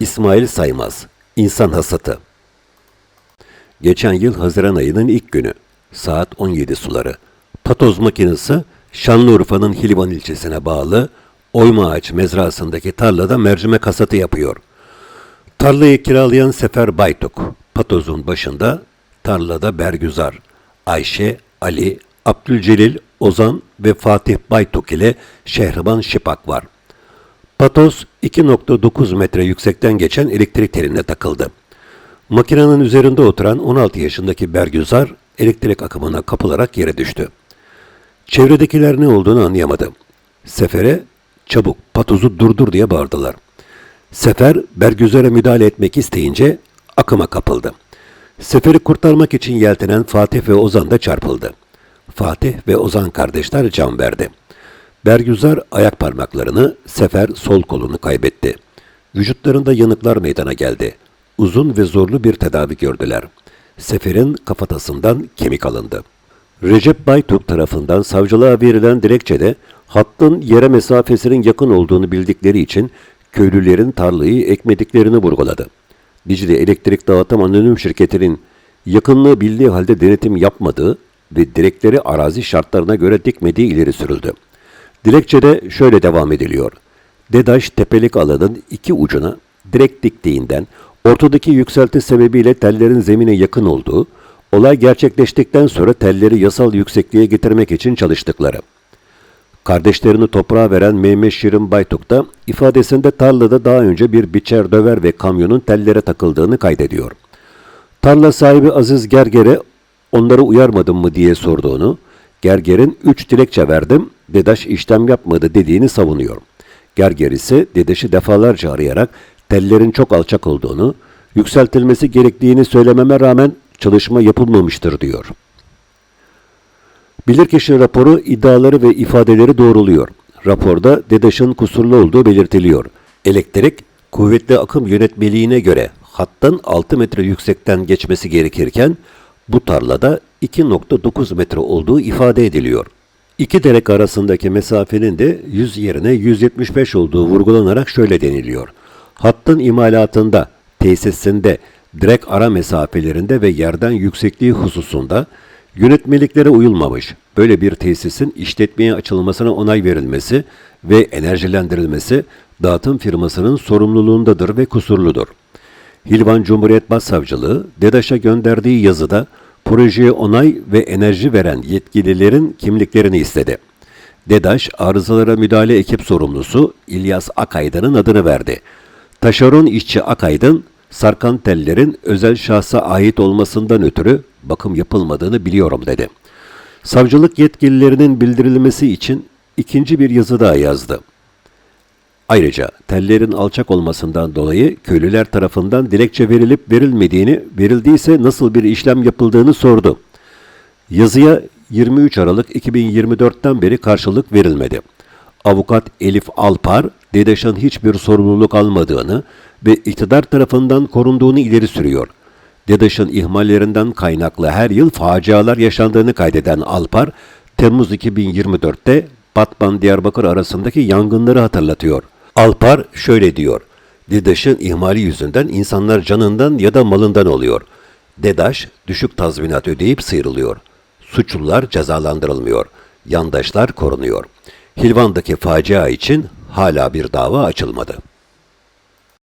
İsmail Saymaz, İnsan Hasatı. Geçen yıl Haziran ayının ilk günü, saat 17 suları. Patoz makinesi Şanlıurfa'nın Hilvan ilçesine bağlı Oyma Ağaç mezrasındaki tarlada mercimek hasatı yapıyor. Tarlayı kiralayan Sefer Baytuk, Patoz'un başında tarlada Bergüzar, Ayşe, Ali, Abdülcelil, Ozan ve Fatih Baytuk ile Şehriban Şipak var. Patos 2.9 metre yüksekten geçen elektrik teline takıldı. Makinenin üzerinde oturan 16 yaşındaki Bergüzar elektrik akımına kapılarak yere düştü. Çevredekiler ne olduğunu anlayamadı. Sefer'e çabuk patozu durdur diye bağırdılar. Sefer Bergüzar'a müdahale etmek isteyince akıma kapıldı. Sefer'i kurtarmak için yeltenen Fatih ve Ozan da çarpıldı. Fatih ve Ozan kardeşler can verdi. Bergüzar ayak parmaklarını, Sefer sol kolunu kaybetti. Vücutlarında yanıklar meydana geldi. Uzun ve zorlu bir tedavi gördüler. Sefer'in kafatasından kemik alındı. Recep Baytuk tarafından savcılığa verilen dilekçede hattın yere mesafesinin yakın olduğunu bildikleri için köylülerin tarlayı ekmediklerini vurguladı. Dicle Elektrik Dağıtım Anonim Şirketi'nin yakınlığı bildiği halde denetim yapmadığı ve direkleri arazi şartlarına göre dikmediği ileri sürüldü. Dilekçede şöyle devam ediliyor. Dedaş tepelik alanın iki ucuna direkt diktiğinden ortadaki yükselti sebebiyle tellerin zemine yakın olduğu, olay gerçekleştikten sonra telleri yasal yüksekliğe getirmek için çalıştıkları. Kardeşlerini toprağa veren Mehmet Şirin Baytuk da ifadesinde tarlada daha önce bir biçer döver ve kamyonun tellere takıldığını kaydediyor. Tarla sahibi Aziz Gerger'e onları uyarmadım mı diye sorduğunu, Gerger'in üç dilekçe verdim, Dedaş işlem yapmadı dediğini savunuyor. Gerger ise Dedaş'ı defalarca arayarak tellerin çok alçak olduğunu, yükseltilmesi gerektiğini söylememe rağmen çalışma yapılmamıştır diyor. Bilirkişi raporu iddiaları ve ifadeleri doğruluyor. Raporda DEDAŞ'ın kusurlu olduğu belirtiliyor. Elektrik, kuvvetli akım yönetmeliğine göre hattan 6 metre yüksekten geçmesi gerekirken bu tarlada 2.9 metre olduğu ifade ediliyor. İki derek arasındaki mesafenin de 100 yerine 175 olduğu vurgulanarak şöyle deniliyor. Hattın imalatında, tesisinde, direk ara mesafelerinde ve yerden yüksekliği hususunda yönetmeliklere uyulmamış. Böyle bir tesisin işletmeye açılmasına onay verilmesi ve enerjilendirilmesi dağıtım firmasının sorumluluğundadır ve kusurludur. Hilvan Cumhuriyet Başsavcılığı, DEDAŞ'a gönderdiği yazıda projeye onay ve enerji veren yetkililerin kimliklerini istedi. DEDAŞ, arızalara müdahale ekip sorumlusu İlyas Akaydın'ın adını verdi. Taşeron işçi Akaydın, sarkan tellerin özel şahsa ait olmasından ötürü bakım yapılmadığını biliyorum dedi. Savcılık yetkililerinin bildirilmesi için ikinci bir yazı daha yazdı. Ayrıca tellerin alçak olmasından dolayı köylüler tarafından dilekçe verilip verilmediğini, verildiyse nasıl bir işlem yapıldığını sordu. Yazıya 23 Aralık 2024'ten beri karşılık verilmedi. Avukat Elif Alpar, DEDAŞ'ın hiçbir sorumluluk almadığını ve iktidar tarafından korunduğunu ileri sürüyor. DEDAŞ'ın ihmallerinden kaynaklı her yıl facialar yaşandığını kaydeden Alpar, Temmuz 2024'te Batman Diyarbakır arasındaki yangınları hatırlatıyor. Alpar şöyle diyor. DEDAŞ'ın ihmali yüzünden insanlar canından ya da malından oluyor. DEDAŞ düşük tazminat ödeyip sıyrılıyor. Suçlular cezalandırılmıyor. Yandaşlar korunuyor. Hilvan'daki facia için hala bir dava açılmadı.